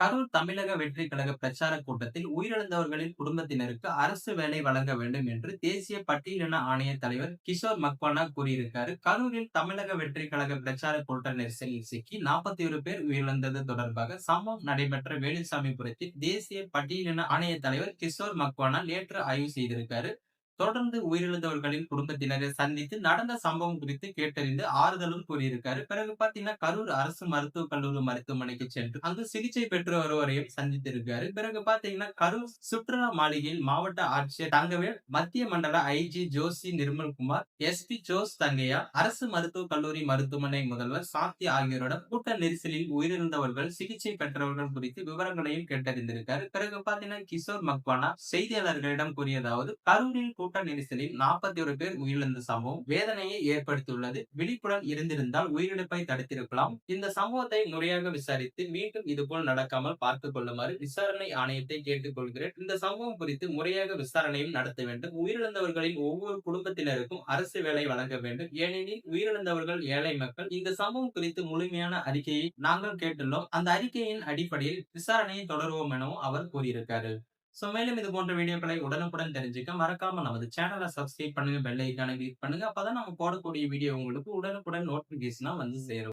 கரூர் தமிழக வெற்றி கழக பிரச்சார கூட்டத்தில் உயிரிழந்தவர்களின் குடும்பத்தினருக்கு அரசு வேலை வழங்க வேண்டும் என்று தேசிய பட்டியலின ஆணைய தலைவர் கிஷோர் மக்வானா கூறியிருக்காரு. கரூரில் தமிழக வெற்றி கழக பிரச்சார கூட்ட நெரிசலில் சிக்கி நாற்பத்தி ஒரு பேர் உயிரிழந்தது தொடர்பாக சம்பவம் நடைபெற்ற வேலுசாமிபுரத்தில் தேசிய பட்டியலின ஆணைய தலைவர் கிஷோர் மக்வானா நேற்று ஆய்வு செய்திருக்காரு. தொடர்ந்து உயிரிழந்தவர்களின் குடும்பத்தினரை சந்தித்து நடந்த சம்பவம் குறித்து கேட்டறிந்து ஆறுதலும் கூறியிருக்காரு. பிறகு பாத்தீங்கன்னா கரூர் அரசு மருத்துவக் கல்லூரி மருத்துவமனைக்கு சென்று அங்கு சிகிச்சை பெற்று வருவரையும் சந்தித்திருக்காரு. பிறகு பாத்தீங்கன்னா கரூர் சுற்றுலா மாளிகையில் மாவட்ட ஆட்சியர் தங்கவேல் மத்திய மண்டல ஐஜி ஜோசி நிர்மல்குமார் எஸ்பி ஜோஸ் தங்கையா அரசு மருத்துவக் கல்லூரி மருத்துவமனை முதல்வர் சாந்தி ஆகியோரிடம் கூட்ட நெரிசலில் உயிரிழந்தவர்கள் சிகிச்சை பெற்றவர்கள் குறித்து விவரங்களையும் கேட்டறிந்திருக்காரு. பிறகு பாத்தீங்கன்னா கிஷோர் மக்வானா செய்தியாளர்களிடம் கூறியதாவது கரூரில் கூட்ட நெரிசலில் நாற்பத்தி ஒரு பேர் உயிரிழந்த சம்பவம் வேதனையை ஏற்படுத்தியுள்ளது. விழிப்புடன் இருந்திருந்தால் உயிரிழப்பை தடுத்திருக்கலாம். இந்த சம்பவத்தை முறையாக விசாரித்து மீண்டும் இதுபோல் நடக்காமல் பார்த்துக் கொள்ளுமாறு விசாரணை ஆணையத்தை கேட்டுக்கொள்கிறேன். இந்த சம்பவம் குறித்து முறையாக விசாரணையும் நடத்த வேண்டும். உயிரிழந்தவர்களின் ஒவ்வொரு குடும்பத்தினருக்கும் அரசு வேலை வழங்க வேண்டும். ஏனெனில் உயிரிழந்தவர்கள் ஏழை மக்கள். இந்த சம்பவம் குறித்து முழுமையான அறிக்கையை நாங்கள் கேட்டுள்ளோம். அந்த அறிக்கையின் அடிப்படையில் விசாரணையை தொடருவோம் எனவும் அவர் கூறியிருக்காரு. சோ மேலும் இது போன்ற வீடியோக்களை உடனுக்குடன் தெரிஞ்சுக்க மறக்காம நமது சேனலை சப்ஸ்கிரைப் பண்ணுங்க பெல் ஐக்கானை கிளிக் பண்ணுங்க. அப்பதான் நம்ம போடக்கூடிய வீடியோ உங்களுக்கு உடனுக்குடன் நோட்டிபிகேஷனா வந்து சேரும்.